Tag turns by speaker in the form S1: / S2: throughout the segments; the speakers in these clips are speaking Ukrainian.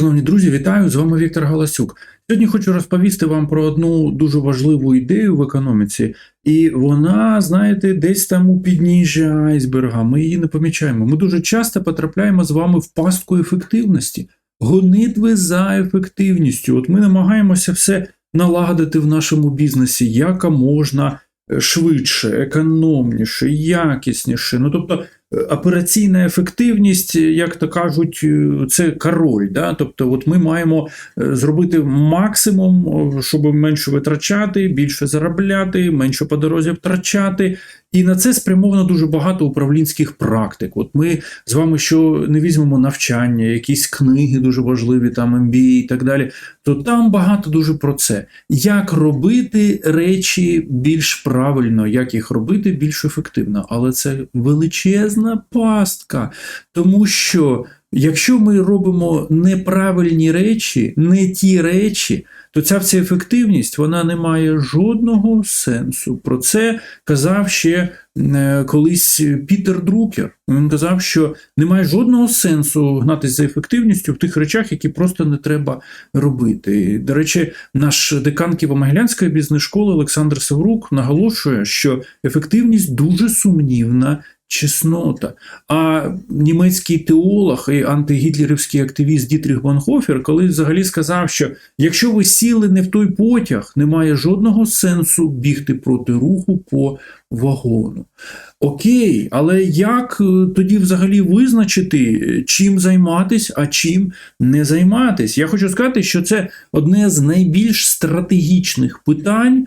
S1: Шановні друзі, вітаю! З вами Віктор Галасюк. Сьогодні хочу розповісти вам про одну дуже важливу ідею в економіці, і вона, знаєте, десь там у підніжжі айсберга. Ми її не помічаємо. Ми дуже часто потрапляємо з вами в пастку ефективності, гонитви за ефективністю. От ми намагаємося все налагодити в нашому бізнесі яка можна е, швидше, економніше, якісніше. Ну тобто. Операційна ефективність, як то кажуть, е, це король. Да? Тобто, от ми маємо е, зробити максимум, щоб менше витрачати, більше заробляти, менше по дорозі втрачати. І на це спрямовано дуже багато управлінських практик. От ми з вами, що не візьмемо навчання, якісь книги дуже важливі, там MBA і так далі, то там багато дуже про це. Як робити речі більш правильно, як їх робити більш ефективно. Але це величезна пастка, тому що. Якщо ми робимо неправильні речі, не ті речі, то ця вся ефективність вона не має жодного сенсу. Про це казав ще е, колись Пітер Друкер. Він казав, що немає жодного сенсу гнатися за ефективністю в тих речах, які просто не треба робити. До речі, наш декан Києво-Могилянської бізнес-школи Олександр Саврук наголошує, що ефективність дуже сумнівна чеснота. А німецький теолог і антигітлерівський активіст Дітріх Бонхофер колись взагалі сказав, що якщо ви сіли не в той потяг, немає жодного сенсу бігти проти руху по вагону. Окей, але як е, тоді взагалі визначити, чим займатись, а чим не займатись? Я хочу сказати, що це одне з найбільш стратегічних питань,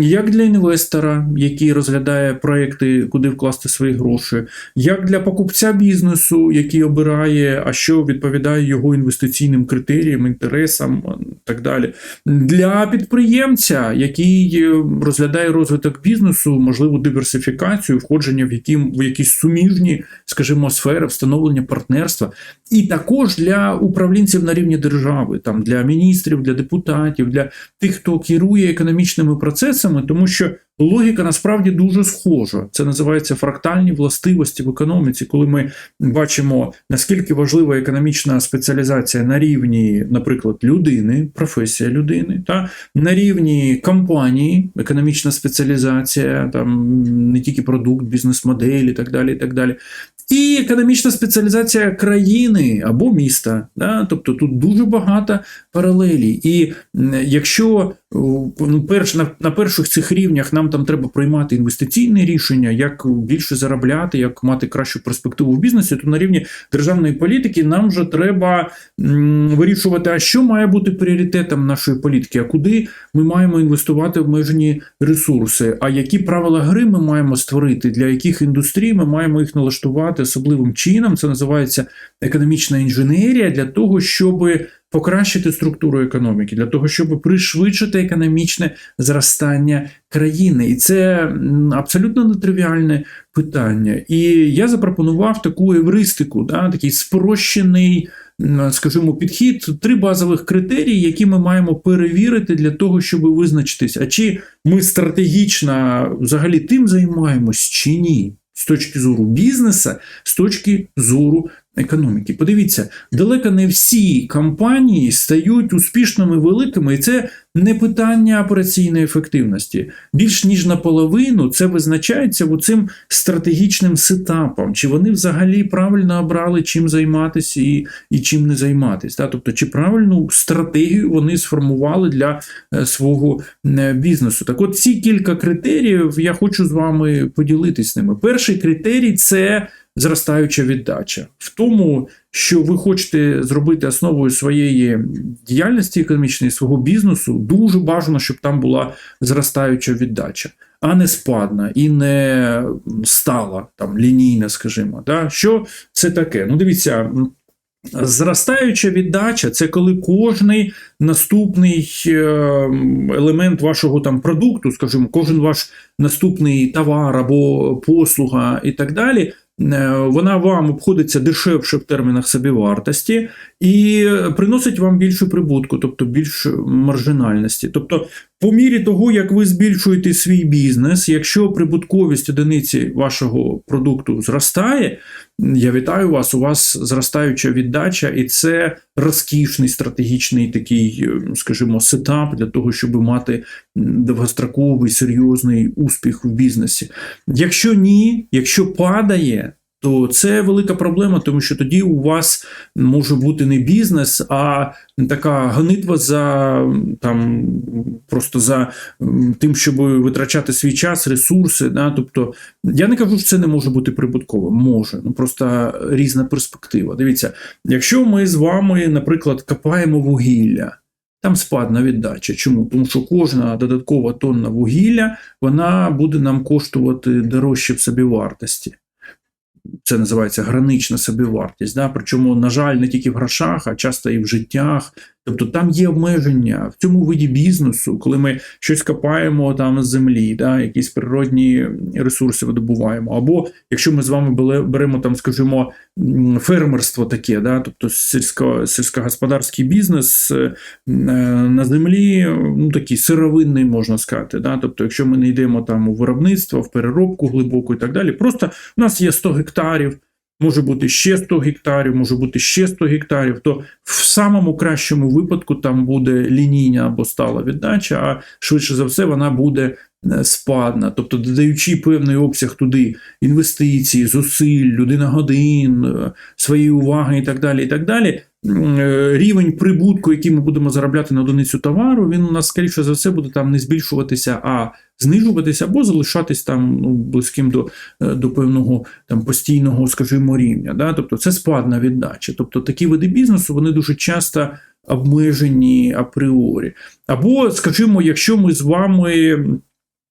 S1: як для інвестора, який розглядає проекти, куди вкласти свої гроші, як для покупця бізнесу, який обирає, а що відповідає його інвестиційним критеріям, інтересам і так далі. Для підприємця, який е, розглядає розвиток бізнесу, можливу диверсифікацію, входження в, які, в якісь суміжні, скажімо, сфери, встановлення партнерства, і також для управлінців на рівні держави, там для міністрів, для депутатів, для тих, хто керує економічними процесами, тому що логіка насправді дуже схожа. Це називається фрактальні властивості в економіці, коли ми бачимо наскільки важлива економічна спеціалізація на рівні, наприклад, людини, професія людини, та на рівні компанії, економічна спеціалізація, там не тільки продукт, бізнес-модель і так далі. І так далі. І економічна спеціалізація країни або міста. Да? Тобто тут дуже багато паралелі. І якщо ну, перш, на, на перших цих рівнях нам там треба приймати інвестиційні рішення, як більше заробляти, як мати кращу перспективу в бізнесі, то на рівні державної політики нам вже треба м, вирішувати, а що має бути пріоритетом нашої політики, а куди ми маємо інвестувати обмежені ресурси, а які правила гри ми маємо створити, для яких індустрій ми маємо їх налаштувати особливим чином. Це називається економічна інженерія для того, щоб покращити структуру економіки, для того, щоб пришвидшити економічне зростання країни. І це абсолютно нетривіальне питання. І я запропонував таку евристику, да, такий спрощений. Скажімо, підхід три базових критерії, які ми маємо перевірити для того, щоб визначитись, а чи ми стратегічно взагалі тим займаємось чи ні, з точки зору бізнесу, з точки зору економіки. Подивіться, далеко не всі компанії стають успішними великими, і це не питання операційної ефективності. Більш ніж наполовину це визначається цим стратегічним сетапом, чи вони взагалі правильно обрали, чим займатися і, і чим не займатися. Тобто, чи правильну стратегію вони сформували для е, свого е, бізнесу. Так от ці кілька критеріїв я хочу з вами поділитись ними. Перший критерій це зростаюча віддача. В тому, що ви хочете зробити основою своєї діяльності економічної, свого бізнесу, дуже бажано, щоб там була зростаюча віддача, а не спадна і не стала, там, лінійна, скажімо. Да? Що це таке? Ну, дивіться. Зростаюча віддача це коли кожний наступний е, елемент вашого там продукту, скажімо, кожен ваш наступний товар або послуга і так далі, вона вам обходиться дешевше в термінах собівартості, і приносить вам більшу прибутку, тобто більш маржинальності. Тобто, по мірі того, як ви збільшуєте свій бізнес, якщо прибутковість одиниці вашого продукту зростає, я вітаю вас, у вас зростаюча віддача, і це розкішний стратегічний такий, е, скажімо, сетап для того, щоб мати довгостроковий серйозний успіх в бізнесі. Якщо ні, якщо падає, то це велика проблема, тому що тоді у вас може бути не бізнес, а така гонитва за там просто за тим, щоб витрачати свій час, ресурси. Да? Тобто, я не кажу, що це не може бути прибутково. Може, ну просто різна перспектива. Дивіться, якщо ми з вами, наприклад, копаємо вугілля. Там спадна віддача. Чому? Тому що кожна додаткова тонна вугілля вона буде нам коштувати дорожче в собівартості це називається гранична собівартість. Да? Причому, на жаль, не тільки в грошах, а часто і в життях. Тобто там є обмеження в цьому виді бізнесу, коли ми щось копаємо там з землі, да? якісь природні ресурси видобуваємо. Або якщо ми з вами беремо там, скажімо, фермерство таке, да? тобто сільсько, сільськогосподарський бізнес е, на землі, ну такий сировинний, можна сказати. Да? Тобто, якщо ми не йдемо там у виробництво, в переробку глибоку і так далі, просто у нас є 100 гектарів. Може бути ще 100 гектарів, може бути ще 100 гектарів, то в самому кращому випадку там буде лінійна або стала віддача, а швидше за все вона буде спадна. Тобто, додаючи певний обсяг туди інвестицій, зусиль, людина годин, е, своєї уваги і так далі. і так далі, Е, рівень прибутку, який ми будемо заробляти на одиницю товару, він у нас, скоріше за все, буде там не збільшуватися, а знижуватися або залишатись там ну, близьким до е, до певного там постійного, скажімо, рівня. Да? Тобто це спадна віддача. Тобто такі види бізнесу вони дуже часто обмежені апріорі. Або, скажімо, якщо ми з вами е,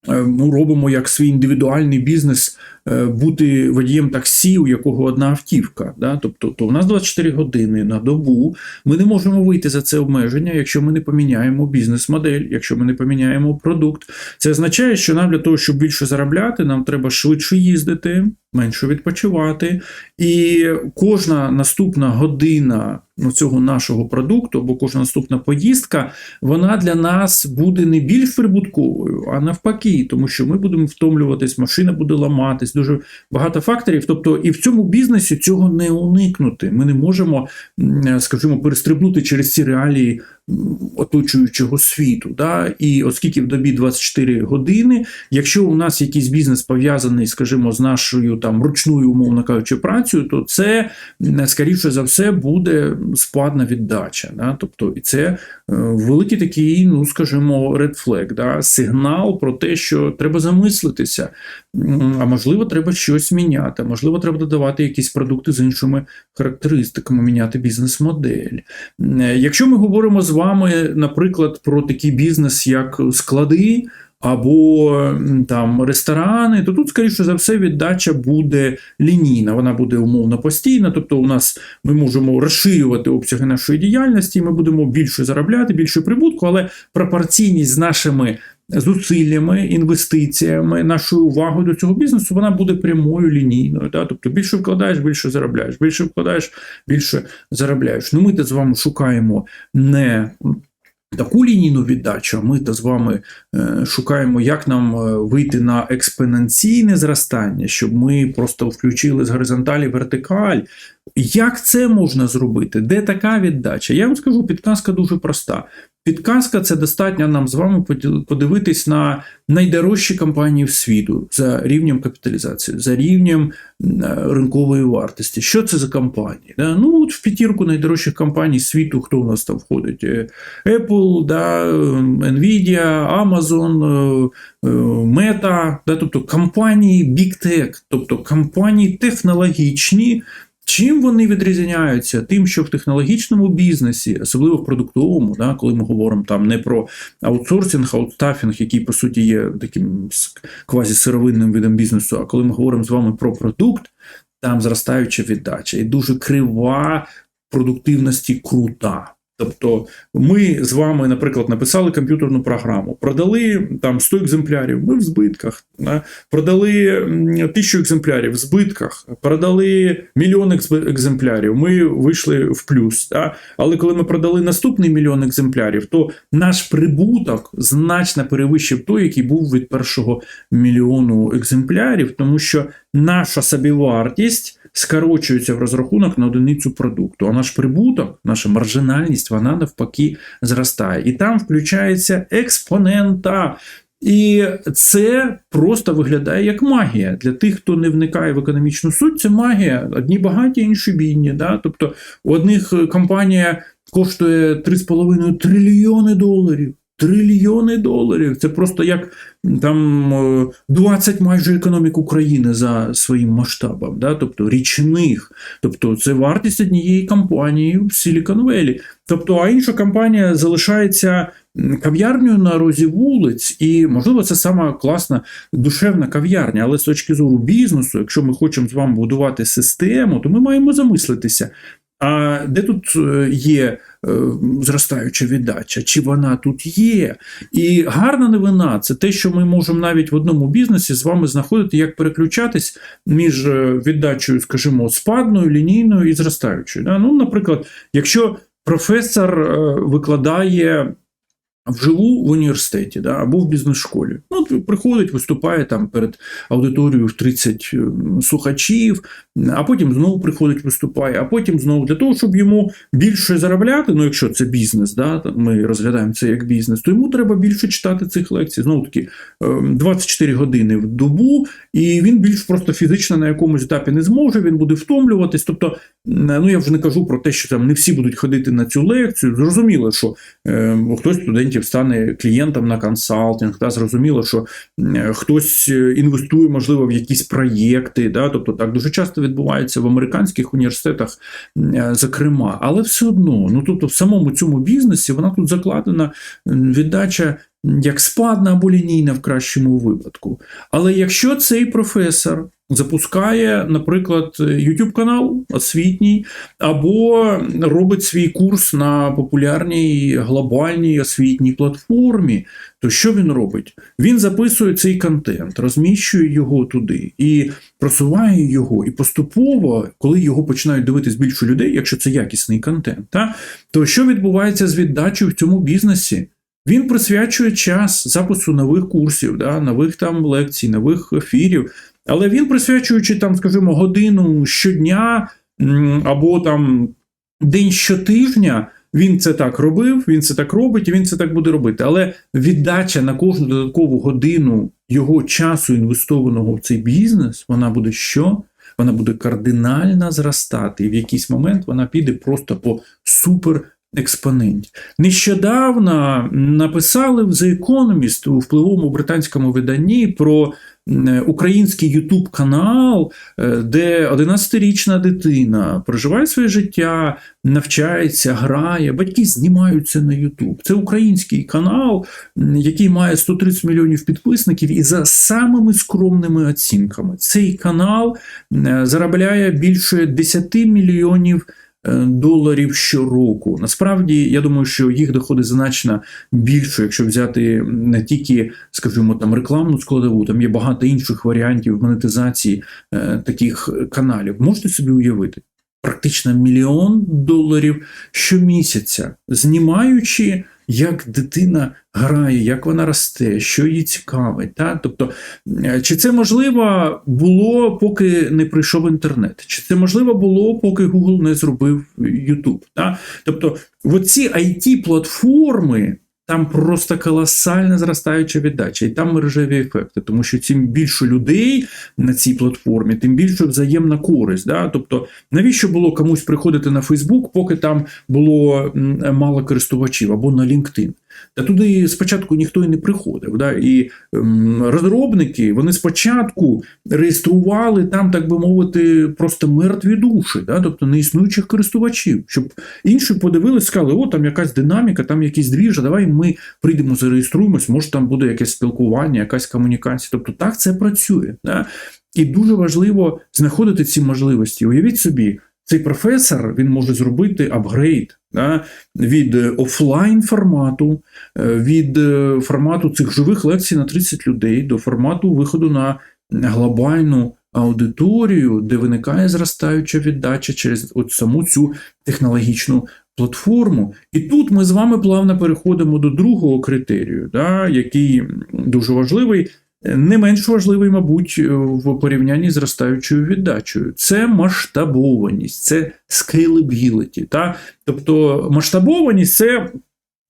S1: ну, робимо як свій індивідуальний бізнес. Е, бути водієм таксі, у якого одна автівка. Да? Тобто то у нас 24 години на добу. Ми не можемо вийти за це обмеження, якщо ми не поміняємо бізнес-модель, якщо ми не поміняємо продукт. Це означає, що нам для того, щоб більше заробляти, нам треба швидше їздити, менше відпочивати. І кожна наступна година цього нашого продукту, або кожна наступна поїздка, вона для нас буде не більш прибутковою, а навпаки, тому що ми будемо втомлюватись, машина буде ламатись дуже багато факторів. Тобто, і в цьому бізнесі цього не уникнути. Ми не можемо, скажімо, перестрибнути через ці реалії оточуючого світу. Да? І оскільки в добі 24 години, якщо у нас якийсь бізнес пов'язаний, скажімо, з нашою там ручною, умовно кажучи, працею, то це скоріше за все буде спадна віддача. Да? Тобто, і це е, великий такий, ну скажімо, red flag, да? сигнал про те, що треба замислитися, а можливо, треба щось міняти, можливо, треба додавати якісь продукти з іншими характеристиками, міняти бізнес-модель. Е, якщо ми говоримо з вами, наприклад, про такий бізнес, як склади. Або там ресторани, то тут, скоріше за все, віддача буде лінійна, вона буде умовно постійна. Тобто, у нас ми можемо розширювати обсяги нашої діяльності, ми будемо більше заробляти, більше прибутку, але пропорційність з нашими зусиллями, інвестиціями, нашою увагою до цього бізнесу, вона буде прямою лінійною. Да? Тобто більше вкладаєш, більше заробляєш, більше вкладаєш, більше заробляєш. Ну, ми з вами шукаємо не. Таку лінійну віддачу ми то з вами е, шукаємо, як нам е, вийти на експоненційне зростання, щоб ми просто включили з горизонталі вертикаль. Як це можна зробити? Де така віддача? Я вам скажу, підказка дуже проста. Підказка це достатньо нам з вами подивитись на найдорожчі компанії в світу за рівнем капіталізації, за рівнем ринкової вартості. Що це за компанії? Да? Ну, от В п'ятірку найдорожчих компаній світу, хто у нас там входить? Е, Apple, да, Nvidia, Amazon, е, е, Meta, да? тобто компанії Big Tech, тобто компанії технологічні. Чим вони відрізняються? Тим, що в технологічному бізнесі, особливо в продуктовому, да, коли ми говоримо там не про аутсорсинг, аутстафінг, який по суті є таким квазісировинним видом бізнесу, а коли ми говоримо з вами про продукт, там зростаюча віддача і дуже крива продуктивності крута. Тобто ми з вами, наприклад, написали комп'ютерну програму, продали там 100 екземплярів, ми в збитках, да? продали тисячу екземплярів в збитках, продали мільйон екземплярів, ми вийшли в плюс. Да? Але коли ми продали наступний мільйон екземплярів, то наш прибуток значно перевищив той, який був від першого мільйону екземплярів, тому що наша собівартість скорочується в розрахунок на одиницю продукту, а наш прибуток, наша маржинальність, вона навпаки зростає. І там включається експонента. І це просто виглядає як магія. Для тих, хто не вникає в економічну суть, це магія. Одні багаті, інші бідні. Да? Тобто у одних е, компанія коштує 3,5 трильйони доларів. Трильйони доларів. Це просто як там е, 20 майже економік України за своїм масштабом, да? тобто річних. Тобто це вартість однієї компанії в Silicon Valley. Тобто, а інша компанія залишається кав'ярнею на розі вулиць, і можливо це сама класна душевна кав'ярня. Але з точки зору бізнесу, якщо ми хочемо з вами будувати систему, то ми маємо замислитися. А де тут е, є е, зростаюча віддача? Чи вона тут є? І гарна новина це те, що ми можемо навіть в одному бізнесі з вами знаходити, як переключатись між е, віддачею, скажімо, спадною, лінійною і зростаючою. Ну, наприклад, якщо професор викладає вживу в університеті да, або в бізнес-школі. Ну, от приходить, виступає там перед аудиторією в 30 слухачів, а потім знову приходить, виступає, а потім знову для того, щоб йому більше заробляти, ну якщо це бізнес, да, ми розглядаємо це як бізнес, то йому треба більше читати цих лекцій. Знову таки, е, 24 години в добу, і він більш просто фізично на якомусь етапі не зможе, він буде втомлюватись. Тобто, ну я вже не кажу про те, що там не всі будуть ходити на цю лекцію. Зрозуміло, що е, хтось з студентів стане клієнтом на консалтинг, та зрозуміло, що хтось е, інвестує, можливо, в якісь проєкти. Да? Тобто так дуже часто відбувається в американських університетах, е, зокрема, але все одно, ну тобто в самому цьому бізнесі вона тут закладена віддача. Як спадна або лінійна в кращому випадку. Але якщо цей професор запускає, наприклад, YouTube канал освітній, або робить свій курс на популярній глобальній освітній платформі, то що він робить? Він записує цей контент, розміщує його туди і просуває його. І поступово, коли його починають дивитись більше людей, якщо це якісний контент, та, то що відбувається з віддачею в цьому бізнесі? Він присвячує час запису нових курсів, да, нових там лекцій, нових ефірів. Але він присвячуючи там, скажімо, годину щодня або там день щотижня, він це так робив, він це так робить, і він це так буде робити. Але віддача на кожну додаткову годину його часу, інвестованого в цей бізнес, вона буде що? Вона буде кардинально зростати, і в якийсь момент вона піде просто по супер експоненті. Нещодавно написали в The Economist у впливовому британському виданні про український Ютуб канал, е, де 11-річна дитина проживає своє життя, навчається, грає, батьки знімаються на Ютуб. Це український канал, який має 130 мільйонів підписників, і за самими скромними оцінками цей канал е, заробляє більше 10 мільйонів е, доларів щороку. Насправді, я думаю, що їх доходи значно більше, якщо взяти не тільки, скажімо, там рекламну складову, там є багато інших варіантів монетизації е, таких каналів. Можете собі уявити? Практично мільйон доларів щомісяця, знімаючи, як дитина грає, як вона росте, що її цікавить. Та? Тобто, е, чи це можливо було, поки не прийшов інтернет? Чи це можливо було, поки Google не зробив YouTube? Та? Тобто, оці IT-платформи. Там просто колосальна зростаюча віддача, і там мережеві ефекти, тому що чим більше людей на цій платформі, тим більше взаємна користь. Да? Тобто, навіщо було комусь приходити на Фейсбук, поки там було мало користувачів або на LinkedIn? Та туди спочатку ніхто і не приходив. Да? І ем, розробники вони спочатку реєстрували там, так би мовити, просто мертві душі, да? тобто неіснуючих користувачів, щоб інші подивилися, сказали, о, там якась динаміка, там якісь двіжа, давай ми прийдемо, зареєструємось, може там буде якесь спілкування, якась комунікація. Тобто так це працює. Да? І дуже важливо знаходити ці можливості. Уявіть собі, цей професор він може зробити апгрейд від офлайн формату, е, від е, формату цих живих лекцій на 30 людей до формату виходу на глобальну аудиторію, де виникає зростаюча віддача через от саму цю технологічну платформу. І тут ми з вами плавно переходимо до другого критерію, да, який дуже важливий. Не менш важливий, мабуть, в порівнянні з зростаючою віддачею. Це масштабованість, це scalability. Та? Тобто масштабованість це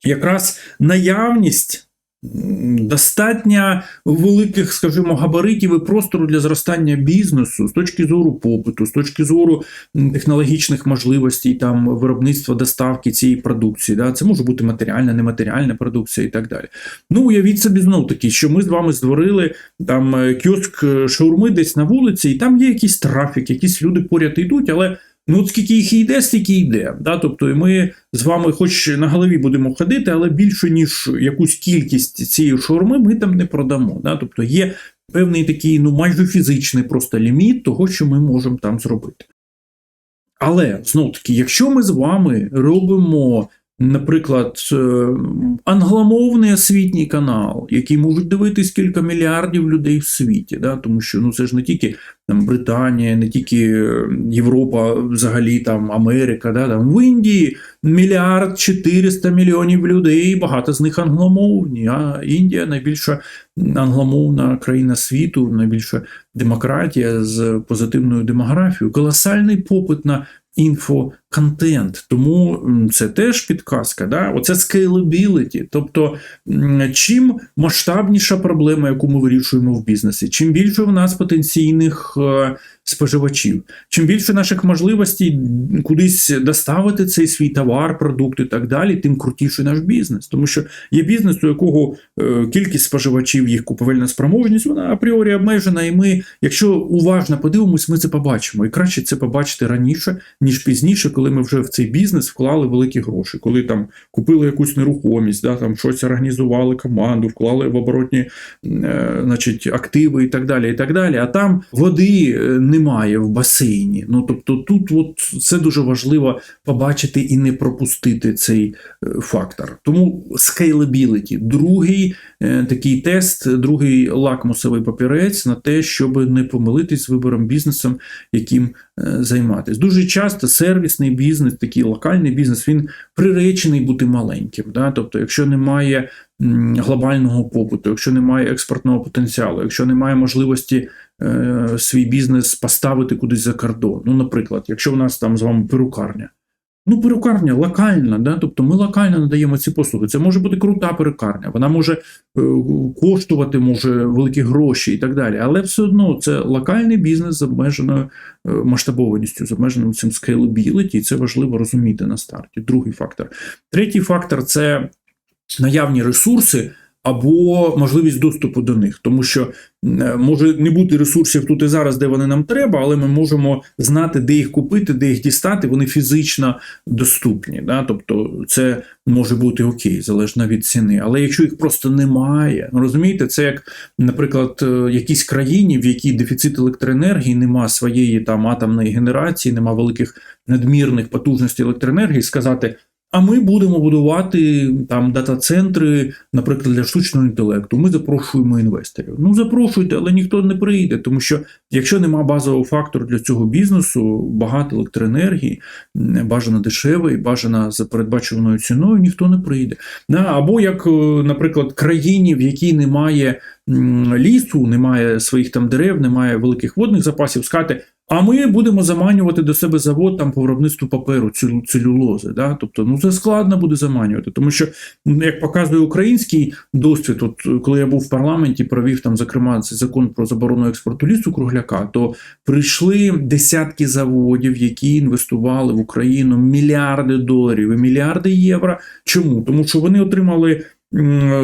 S1: якраз наявність достатньо великих, скажімо, габаритів і простору для зростання бізнесу з точки зору попиту, з точки зору технологічних можливостей там виробництва доставки цієї продукції. Да? Це може бути матеріальна, нематеріальна продукція і так далі. Ну, уявіть собі знов таки, що ми з вами створили там кіоск шаурми десь на вулиці, і там є якийсь трафік, якісь люди поряд йдуть, але. Ну, скільки їх йде, стільки йде. Да? Тобто, і ми з вами, хоч на голові будемо ходити, але більше ніж якусь кількість цієї шаурми ми там не продамо. Да? Тобто є певний такий, ну майже фізичний просто ліміт того, що ми можемо там зробити. Але знов таки, якщо ми з вами робимо. Наприклад, е, англомовний освітній канал, який можуть дивитись кілька мільярдів людей в світі, да? тому що ну це ж не тільки там Британія, не тільки е, Європа, взагалі там Америка, да? там в Індії мільярд 400 мільйонів людей, багато з них англомовні. А Індія найбільша англомовна країна світу, найбільша демократія з позитивною демографією, колосальний попит на інфоконтент. Тому це теж підказка. Да? Оце scalability. Тобто, чим масштабніша проблема, яку ми вирішуємо в бізнесі, чим більше в нас потенційних е, споживачів, чим більше наших можливостей кудись доставити цей свій товар, продукт і так далі, тим крутіший наш бізнес. Тому що є бізнес, у якого е, кількість споживачів, їх купівельна спроможність, вона апріорі обмежена, і ми, якщо уважно подивимось, ми це побачимо. І краще це побачити раніше, ніж пізніше, коли ми вже в цей бізнес вклали великі гроші, коли там купили якусь нерухомість, да, там щось організували команду, вклали в оборотні е, значить, активи і так далі. і так далі. А там води е, немає в басейні. Ну тобто, тут от це дуже важливо побачити і не пропустити цей е, фактор. Тому scalability – другий е, такий тест, другий лакмусовий папірець на те, щоб не помилитись з вибором бізнесом, яким е, займатися. Дуже часто сервісний бізнес, такий локальний бізнес, він приречений бути маленьким. Да? Тобто, якщо немає глобального попиту, якщо немає експортного потенціалу, якщо немає можливості е, свій бізнес поставити кудись за кордон. Ну, наприклад, якщо в нас там з вами перукарня. Ну, перукарня локальна, да? тобто ми локально надаємо ці послуги. Це може бути крута перукарня, вона може е, коштувати може великі гроші і так далі. Але все одно це локальний бізнес з обмеженою е, масштабованістю, з обмеженим цим scalability, і це важливо розуміти на старті. Другий фактор. Третій фактор це наявні ресурси. Або можливість доступу до них, тому що е, може не бути ресурсів тут і зараз, де вони нам треба, але ми можемо знати, де їх купити, де їх дістати. Вони фізично доступні. Да? Тобто це може бути окей, залежно від ціни. Але якщо їх просто немає, ну розумієте, це як, наприклад, е, якійсь країні, в якій дефіцит електроенергії, нема своєї там атомної генерації, нема великих надмірних потужностей електроенергії, сказати. А ми будемо будувати там дата-центри, наприклад, для штучного інтелекту. Ми запрошуємо інвесторів. Ну запрошуйте, але ніхто не прийде, тому що якщо нема базового фактору для цього бізнесу, багато електроенергії, бажано дешевий, бажано за передбачуваною ціною, ніхто не прийде. Або як, е, наприклад, країні, в якій немає лісу, немає своїх там дерев, немає великих водних запасів, сказати, а ми будемо заманювати до себе завод там по виробництву паперу, целюлози. Да? Тобто, ну це складно буде заманювати, тому що, як показує український досвід, от коли я був в парламенті, провів там, зокрема, цей закон про заборону експорту лісу кругляка, то прийшли десятки заводів, які інвестували в Україну мільярди доларів і мільярди євро. Чому? Тому що вони отримали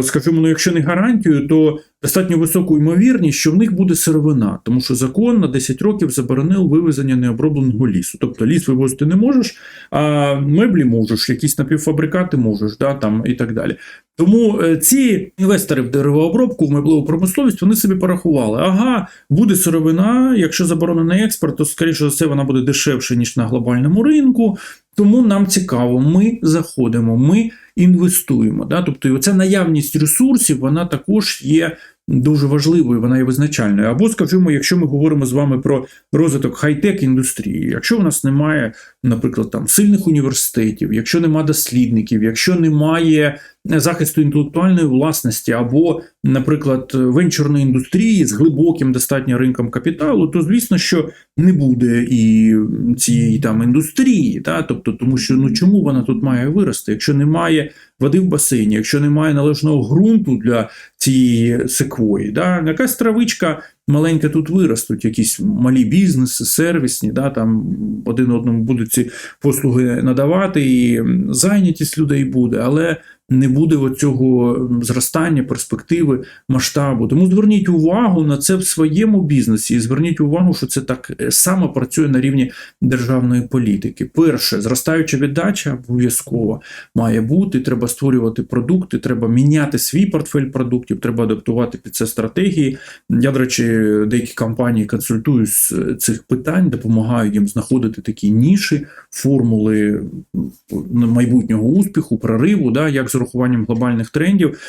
S1: скажімо, ну, якщо не гарантію, то достатньо високу ймовірність, що в них буде сировина, тому що закон на 10 років заборонив вивезення необробленого лісу. Тобто ліс вивозити не можеш, а меблі можеш, якісь напівфабрикати можеш, да, там, і так далі. Тому е, ці інвестори в деревообробку, в меблеву промисловість, вони собі порахували: ага, буде сировина, якщо заборонений експорт, то скоріше за все вона буде дешевше, ніж на глобальному ринку. Тому нам цікаво, ми заходимо, ми інвестуємо. Да? Тобто, оця наявність ресурсів, вона також є дуже важливою, вона є визначальною. Або, скажімо, якщо ми говоримо з вами про розвиток хай-тек індустрії, якщо у нас немає, наприклад, там сильних університетів, якщо немає дослідників, якщо немає захисту інтелектуальної власності, або, наприклад, венчурної індустрії з глибоким достатньо ринком капіталу, то звісно, що не буде і цієї там індустрії, та? тобто, тому що ну чому вона тут має вирости, якщо немає води в басейні, якщо немає належного ґрунту для цієї секвої, да? якась травичка маленька тут виростуть, якісь малі бізнеси, сервісні, да? там один одному будуть ці послуги надавати, і зайнятість людей буде, але не буде оцього зростання, перспективи, масштабу. Тому зверніть увагу на це в своєму бізнесі і зверніть увагу, що це так само працює на рівні державної політики. Перше, зростаюча віддача обов'язково має бути. Треба створювати продукти, треба міняти свій портфель продуктів, треба адаптувати під це стратегії. Я, до речі, деякі компанії консультую з цих питань, допомагаю їм знаходити такі ніші, формули майбутнього успіху, прориву, да, як з урахуванням глобальних трендів,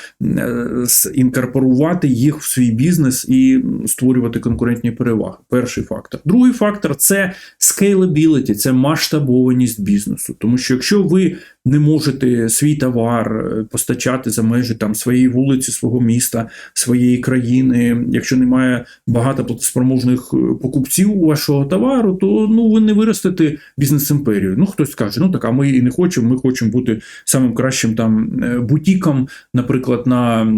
S1: інкорпорувати їх в свій бізнес і створювати конкурентні переваги. Перший фактор. Другий фактор це scalability, це масштабованість бізнесу. Тому що якщо ви не можете свій товар постачати за межі там своєї вулиці, свого міста, своєї країни, якщо немає багато платоспроможних покупців у вашого товару, то ну ви не виростете бізнес-імперію. Ну хтось скаже, ну так, а ми і не хочемо, ми хочемо бути самим кращим там бутіком, наприклад, на.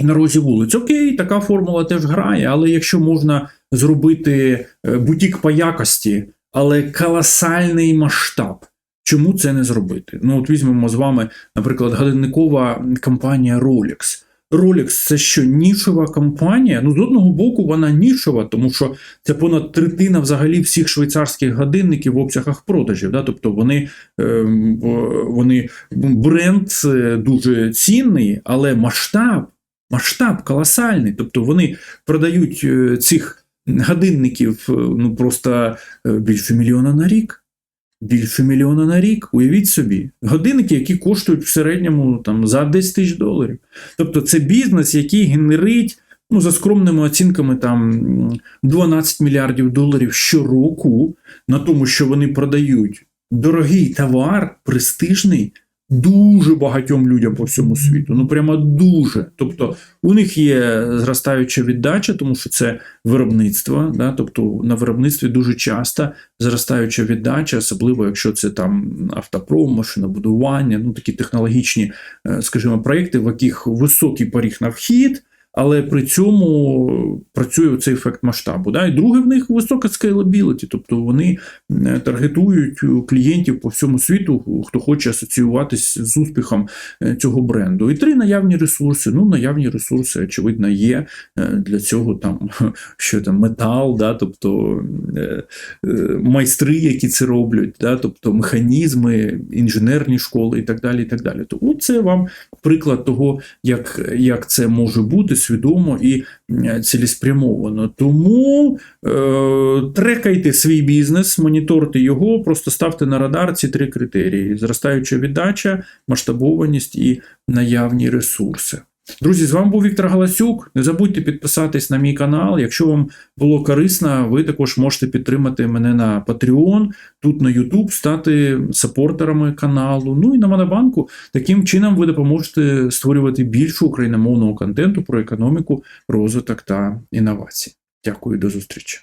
S1: На розі вулиць, окей, така формула теж грає, але якщо можна зробити бутік по якості, але колосальний масштаб, чому це не зробити? Ну, от візьмемо з вами, наприклад, годинникова компанія Rolex. Rolex – це що нішова компанія. Ну, з одного боку, вона нішова, тому що це понад третина взагалі всіх швейцарських годинників в обсягах продажів. Да? Тобто вони вони бренд дуже цінний, але масштаб, масштаб колосальний. Тобто вони продають цих годинників ну просто більше мільйона на рік. Більше мільйона на рік, уявіть собі, годинники, які коштують в середньому там за 10 тисяч доларів. Тобто це бізнес, який генерить, ну, за скромними оцінками, там 12 мільярдів доларів щороку на тому, що вони продають дорогий товар, престижний, дуже багатьом людям по всьому світу. Ну прямо дуже. Тобто у них є зростаюча віддача, тому що це виробництво. Да? Тобто на виробництві дуже часто зростаюча віддача, особливо якщо це там автопром, машинобудування, ну такі технологічні, скажімо, проекти, в яких високий поріг на вхід. Але при цьому працює цей ефект масштабу. Да? І друге в них висока scalability, тобто вони таргетують клієнтів по всьому світу, хто хоче асоціюватись з успіхом цього бренду. І три наявні ресурси. Ну, наявні ресурси, очевидно, є для цього там що там метал, да? тобто майстри, які це роблять, да? тобто механізми, інженерні школи і так далі. і так далі. Тому це вам приклад того, як, як це може бути свідомо і цілеспрямовано. Тому е, трекайте свій бізнес, моніторте його, просто ставте на радар ці три критерії: зростаюча віддача, масштабованість і наявні ресурси. Друзі, з вами був Віктор Галасюк. Не забудьте підписатись на мій канал. Якщо вам було корисно, ви також можете підтримати мене на Patreon, тут на YouTube, стати сапортерами каналу. Ну і на Монобанку. Таким чином ви допоможете створювати більше україномовного контенту про економіку, розвиток та інновації. Дякую, до зустрічі.